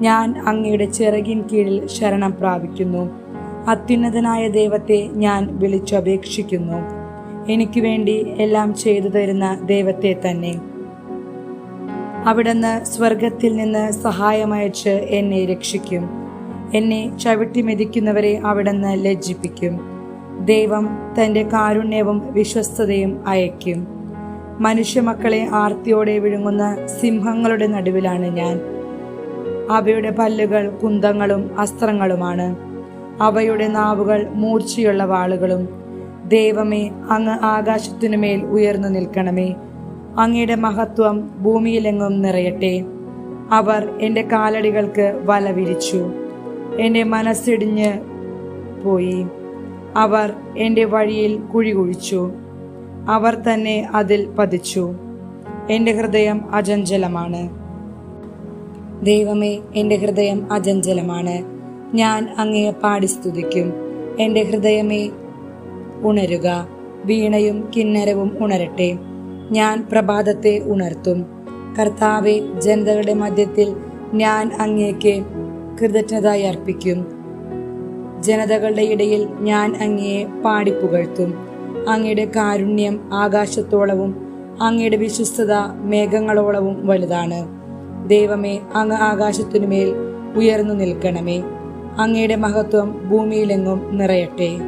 ഞാൻ അങ്ങയുടെ ചിറകിൻ കീഴിൽ ശരണം പ്രാപിക്കുന്നു. അത്യുന്നതനായ ദൈവത്തെ ഞാൻ വിളിച്ചപേക്ഷിക്കുന്നു. എനിക്ക് വേണ്ടി എല്ലാം ചെയ്തു തരുന്ന ദൈവത്തെ തന്നെ. അവിടുന്ന് സ്വർഗത്തിൽ നിന്ന് സഹായമയച്ച് എന്നെ രക്ഷിക്കും. എന്നെ ചവിട്ടി മെതിക്കുന്നവരെ അവിടുന്ന് ലജ്ജിപ്പിക്കും. ദൈവം തന്റെ കാരുണ്യവും വിശ്വസ്തതയും അയക്കും മനുഷ്യമക്കളെ ആർത്തിയോടെ വിഴുങ്ങുന്ന സിംഹങ്ങളുടെ നടുവിലാണ് ഞാൻ. അവയുടെ പല്ലുകൾ കുന്തങ്ങളും അസ്ത്രങ്ങളുമാണ്. അവയുടെ നാവുകൾ മൂർച്ചയുള്ള വാളുകളും. ദൈവമേ അങ്ങ് ആകാശത്തിനുമേൽ ഉയർന്നു നിൽക്കണമേ. അങ്ങയുടെ മഹത്വം ഭൂമിയിലെങ്ങും നിറയട്ടെ. അവർ എന്റെ കാലടികൾക്ക് വല വിരിച്ചു. എന്റെ മനസ്സിടിഞ്ഞ് പോയി. അവർ എന്റെ വഴിയിൽ കുഴി കുഴിച്ചു അവർ തന്നെ അതിൽ പതിച്ചു. എന്റെ ഹൃദയം അചഞ്ചലമാണ്. ദൈവമേ എന്റെ ഹൃദയം അചഞ്ചലമാണ്. ഞാൻ അങ്ങയെ പാടി സ്തുതിക്കും. എന്റെ ഹൃദയമേ ഉണരുക. വീണയും കിന്നരവും ഉണരട്ടെ. ഞാൻ പ്രഭാതത്തെ ഉണർത്തും. കർത്താവെ ജനതകളുടെ മധ്യത്തിൽ ഞാൻ അങ്ങേക്ക് കൃതജ്ഞതയായി അർപ്പിക്കും. ജനതകളുടെ ഇടയിൽ ഞാൻ അങ്ങയെ പാടിപ്പുകഴ്ത്തും അങ്ങയുടെ കാരുണ്യം ആകാശത്തോളവും അങ്ങയുടെ വിശ്വസ്തത മേഘങ്ങളോളവും വലുതാണ്. ദൈവമേ അങ്ങ് ആകാശത്തിനുമേൽ ഉയർന്നു നിൽക്കണമേ. അങ്ങയുടെ മഹത്വം ഭൂമിയിലെങ്ങും നിറയട്ടെ.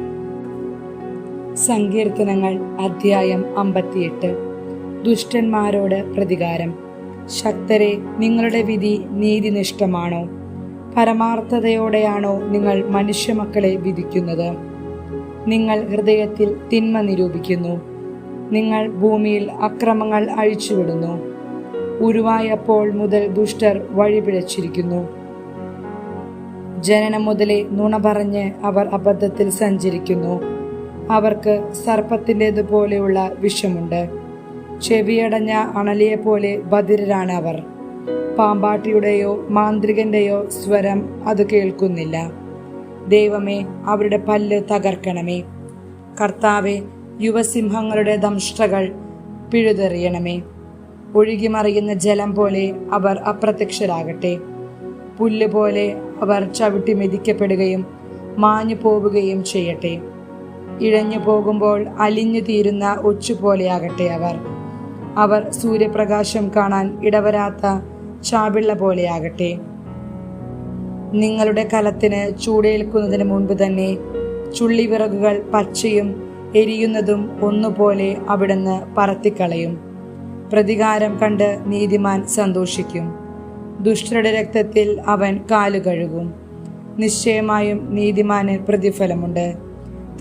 സങ്കീർത്തനങ്ങൾ അധ്യായം അമ്പത്തിയെട്ട്. ദുഷ്ടന്മാരോട് പ്രതികാരം. ശക്തരെ നിങ്ങളുടെ വിധി നീതിനിഷ്ഠമാണോ? പരമാർത്ഥതയോടെയാണോ നിങ്ങൾ മനുഷ്യമക്കളെ വിധിക്കുന്നത്? നിങ്ങൾ ഹൃദയത്തിൽ തിന്മ നിരൂപിക്കുന്നു. നിങ്ങൾ ഭൂമിയിൽ അക്രമങ്ങൾ അഴിച്ചുവിടുന്നു. ഉരുവായപ്പോൾ മുതൽ ദുഷ്ടർ വഴിപിഴച്ചിരിക്കുന്നു ജനനം മുതലേ നുണ പറഞ്ഞ് അവർ അബദ്ധത്തിൽ സഞ്ചരിക്കുന്നു. അവർക്ക് സർപ്പത്തിന്റെതുപോലെയുള്ള വിഷമുണ്ട്. ചെവിയടഞ്ഞ അണലിയെ പോലെ ബധിരരാണ് അവർ. പാമ്പാട്ടിയുടെയോ മാന്ത്രികന്റെയോ സ്വരം അത് കേൾക്കുന്നില്ല. ദൈവമേ അവരുടെ പല്ല് തകർക്കണമേ. കർത്താവെ യുവസിംഹങ്ങളുടെ ദംഷ്ടകൾ പിഴുതെറിയണമേ. ഒഴുകിമറിയുന്ന ജലം പോലെ അവർ അപ്രത്യക്ഷരാകട്ടെ. പുല്ല് പോലെ അവർ ചവിട്ടി മെതിക്കപ്പെടുകയും മാഞ്ഞു പോവുകയും ചെയ്യട്ടെ. ഇഴഞ്ഞു പോകുമ്പോൾ അലിഞ്ഞു തീരുന്ന ഒച്ചുപോലെയാകട്ടെ അവർ. അവർ സൂര്യപ്രകാശം കാണാൻ ഇടവരാത്ത ചാവിള്ള പോലെയാകട്ടെ നിങ്ങളുടെ കലത്തിന് ചൂടേൽക്കുന്നതിന് മുൻപ് തന്നെ ചുള്ളിവിറകുകൾ പച്ചയും എരിയുന്നതും ഒന്നുപോലെ അവിടുന്ന് പറത്തിക്കളയും. പ്രതികാരം കണ്ട് നീതിമാൻ സന്തോഷിക്കും. ദുഷ്ടരുടെ രക്തത്തിൽ അവൻ കാലു കഴുകും. നിശ്ചയമായും നീതിമാന് പ്രതിഫലമുണ്ട്.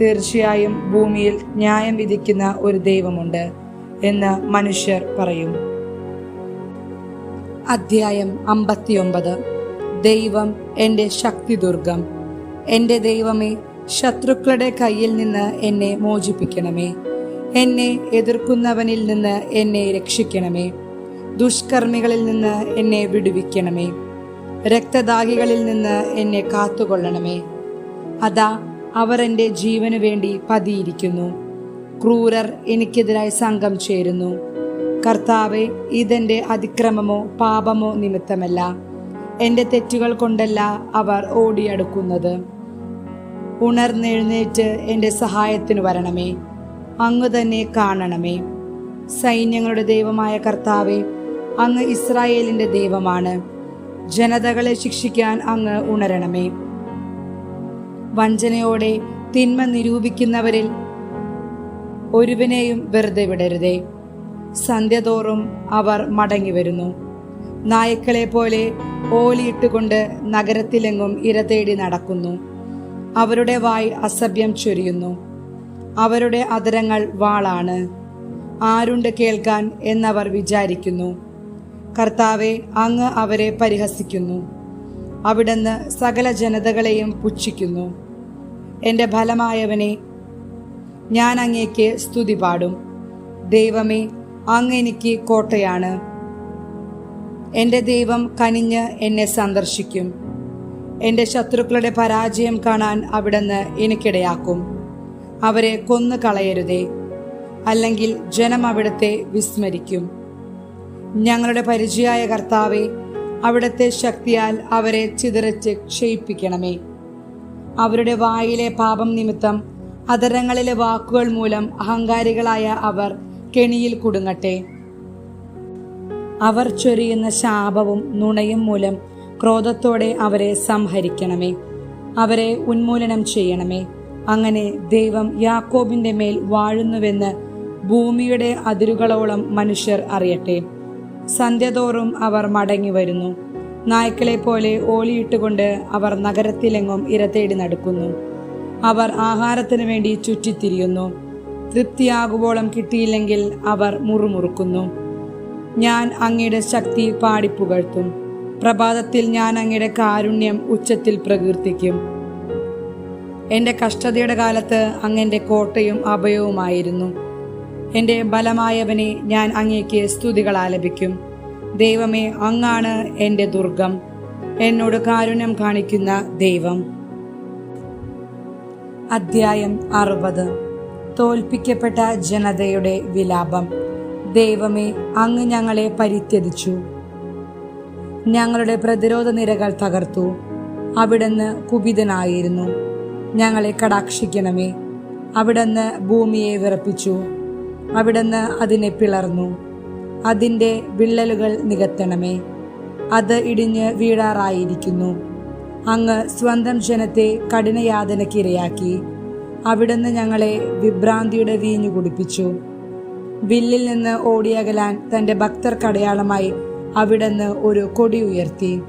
തീർച്ചയായും ഭൂമിയിൽ ന്യായം വിധിക്കുന്ന ഒരു ദൈവമുണ്ട് എന്ന് മനുഷ്യർ പറയും. അധ്യായം അമ്പത്തിയൊമ്പത്. ദൈവം എന്റെ ശക്തിദുർഗം. എന്റെ ദൈവമേ ശത്രുക്കളുടെ കയ്യിൽ നിന്ന് എന്നെ മോചിപ്പിക്കണമേ. എന്നെ എതിർക്കുന്നവനിൽ നിന്ന് എന്നെ രക്ഷിക്കണമേ. ദുഷ്കർമ്മികളിൽ നിന്ന് എന്നെ വിടുവിക്കണമേ. രക്തദാഹികളിൽ നിന്ന് എന്നെ കാത്തുകൊള്ളണമേ. അതാ അവർ എന്റെ ജീവനു വേണ്ടി പതിയിരിക്കുന്നു. ക്രൂരർ എനിക്കെതിരായി സംഘം ചേരുന്നു. കർത്താവെ ഇതെന്റെ അതിക്രമമോ പാപമോ നിമിത്തമല്ല. എന്റെ തെറ്റുകൾ കൊണ്ടല്ല അവർ ഓടിയടുക്കുന്നത്. ഉണർന്നെഴുന്നേറ്റ് എന്റെ സഹായത്തിന് വരണമേ. അങ്ങ് തന്നെ കാണണമേ. സൈന്യങ്ങളുടെ ദൈവമായ കർത്താവെ അങ്ങ് ഇസ്രായേലിന്റെ ദൈവമാണ്. ജനതകളെ ശിക്ഷിക്കാൻ അങ്ങ് ഉണരണമേ. വഞ്ചനയോടെ തിന്മ നിരൂപിക്കുന്നവരിൽ ഒരുവിനെയും വെറുതെ വിടരുതേ. സന്ധ്യതോറും അവർ മടങ്ങി വരുന്നു. നായ്ക്കളെ പോലെ ഓലിയിട്ടുകൊണ്ട് നഗരത്തിലെങ്ങും ഇര തേടി നടക്കുന്നു. അവരുടെ വായ് അസഭ്യം ചൊരിയുന്നു. അവരുടെ അതരങ്ങൾ വാളാണ്. ആരുണ്ട് കേൾക്കാൻ എന്നവർ വിചാരിക്കുന്നു. കർത്താവെ അങ്ങ് അവരെ പരിഹസിക്കുന്നു. അവിടുന്ന് സകല ജനതകളെയും പുച്ഛിക്കുന്നു. എന്റെ ഫലമായവനെ ഞാൻ അങ്ങേക്ക് സ്തുതി പാടും. ദൈവമേ അങ്ങ് എനിക്ക് കോട്ടയാണ്. എന്റെ ദൈവം കനിഞ്ഞ് എന്നെ സന്ദർശിക്കും. എന്റെ ശത്രുക്കളുടെ പരാജയം കാണാൻ അവിടുന്ന് എനിക്കിടയാക്കും. അവരെ കൊന്നു കളയരുതേ. അല്ലെങ്കിൽ ജനം അവിടുത്തെ വിസ്മരിക്കും. ഞങ്ങളുടെ പരിചയായ കർത്താവെ അവിടുത്തെ ശക്തിയാൽ അവരെ ചിതറച്ച് ക്ഷയിപ്പിക്കണമേ. അവരുടെ വായിലെ പാപം നിമിത്തം അതരങ്ങളിലെ വാക്കുകൾ മൂലം അഹങ്കാരികളായ അവർ കെണിയിൽ കുടുങ്ങട്ടെ. അവർ ചൊരിയുന്ന ശാപവും നുണയും മൂലം ക്രോധത്തോടെ അവരെ സംഹരിക്കണമേ. അവരെ ഉന്മൂലനം ചെയ്യണമേ. അങ്ങനെ ദൈവം യാക്കോബിന്റെ മേൽ വാഴുന്നുവെന്ന് ഭൂമിയുടെ അതിരുകളോളം മനുഷ്യർ അറിയട്ടെ. സന്ധ്യതോറും അവർ മടങ്ങി വരുന്നു. നായ്ക്കളെ പോലെ ഓളിയിട്ടുകൊണ്ട് അവർ നഗരത്തിലെങ്ങും ഇരതേടി നടക്കുന്നു. അവർ ആഹാരത്തിനു വേണ്ടി ചുറ്റിത്തിരിയുന്നു. തൃപ്തിയാകുവോളം കിട്ടിയില്ലെങ്കിൽ അവർ മുറുമുറുക്കുന്നു. ഞാൻ അങ്ങയുടെ ശക്തി പാടിപ്പുകഴ്ത്തും. പ്രഭാതത്തിൽ ഞാൻ അങ്ങയുടെ കാരുണ്യം ഉച്ചത്തിൽ പ്രകീർത്തിക്കും. എന്റെ കഷ്ടതയുടെ കാലത്ത് അങ്ങന്റെ കോട്ടയും അഭയവുമായിരുന്നു. എന്റെ ബലമായവനെ ഞാൻ അങ്ങേക്ക് സ്തുതികൾ ആലപിക്കും. ദൈവമേ അങ്ങാണ് എന്റെ ദുർഗം. എന്നോട് കാരുണ്യം കാണിക്കുന്ന ദൈവം. അധ്യായം അറുപത്. തോൽപ്പിക്കപ്പെട്ട ജനതയുടെ വിലാപം. ദൈവമേ അങ്ങ് ഞങ്ങളെ പരിത്യജിച്ചു. ഞങ്ങളുടെ പ്രതിരോധ നിരകൾ തകർത്തു. അവിടുന്ന് കുപിതനായിരുന്നു. ഞങ്ങളെ കടാക്ഷിക്കണമേ. അവിടുന്ന് ഭൂമിയെ വിറപ്പിച്ചു. അവിടുന്ന് അതിനെ പിളർന്നു. അതിന്റെ വിള്ളലുകൾ നികത്തണമേ. അത് ഇടിഞ്ഞ് വീഴാറായിരിക്കുന്നു. അങ്ങ് സ്വന്തം ജനത്തെ കഠിനയാതനക്കിരയാക്കി. അവിടുന്ന് ഞങ്ങളെ വിഭ്രാന്തിയുടെ വീഞ്ഞു കുടിപ്പിച്ചു. വില്ലിൽ നിന്ന് ഓടിയകലാൻ തന്റെ ഭക്തർക്കടയാളമായി അവിടുന്ന് ഒരു കൊടി ഉയർത്തി.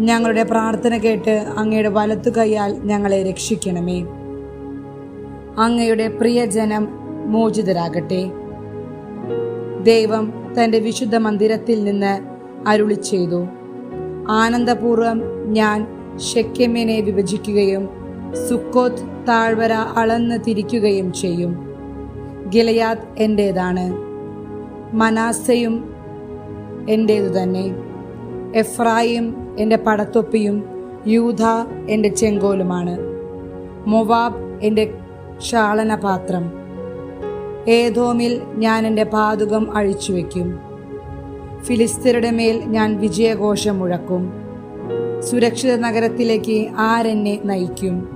ഞങ്ങളുടെ പ്രാർത്ഥന കേട്ട് അങ്ങയുടെ വലത്തു കൈയാൽ ഞങ്ങളെ രക്ഷിക്കണമേ. അങ്ങയുടെ പ്രിയജനം മോചിതരാകട്ടെ. ദൈവം തന്റെ വിശുദ്ധ മന്ദിരത്തിൽ നിന്ന് അരുളി ചെയ്തു. ആനന്ദപൂർവം ഞാൻ ഷെക്കെമ്മിനെ വിഭജിക്കുകയും സുക്കോത്ത് താഴ്വര അളന്ന് തിരിക്കുകയും ചെയ്യും. ഗിലയാത് എന്റേതാണ് മനാസയും എന്റേതു തന്നെ എഫ്രായിം എന്റെ പടത്തൊപ്പിയും യൂധ എന്റെ ചെങ്കോലുമാണ്. മൊവാബ് എന്റെ ക്ഷാളനപാത്രം ഏതോമിൽ ഞാൻ എന്റെ പാതുകം അഴിച്ചു വയ്ക്കും ഫിലിസ്തീരുടെ മേൽ ഞാൻ വിജയഘോഷം മുഴക്കും. സുരക്ഷിത നഗരത്തിലേക്ക് ആരെന്നെ നയിക്കും?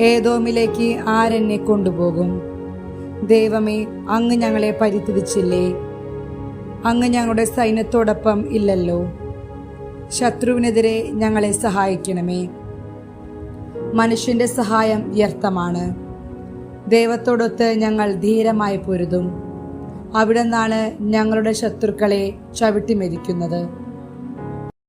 ഏതോമിലേക്ക് ആരെന്നെ കൊണ്ടുപോകും? ദൈവമേ അങ്ങ് ഞങ്ങളെ പരിത്യജിച്ചില്ലേ അങ്ങ് ഞങ്ങളുടെ സൈന്യത്തോടൊപ്പം ഇല്ലല്ലോ. ശത്രുവിനെതിരെ ഞങ്ങളെ സഹായിക്കണമേ. മനുഷ്യന്റെ സഹായം വ്യർത്ഥമാണ്. ദൈവത്തോടൊത്ത് ഞങ്ങൾ ധീരമായി പൊരുതും. അവിടെ നിന്നാണ് ഞങ്ങളുടെ ശത്രുക്കളെ ചവിട്ടിമെതിക്കുന്നത്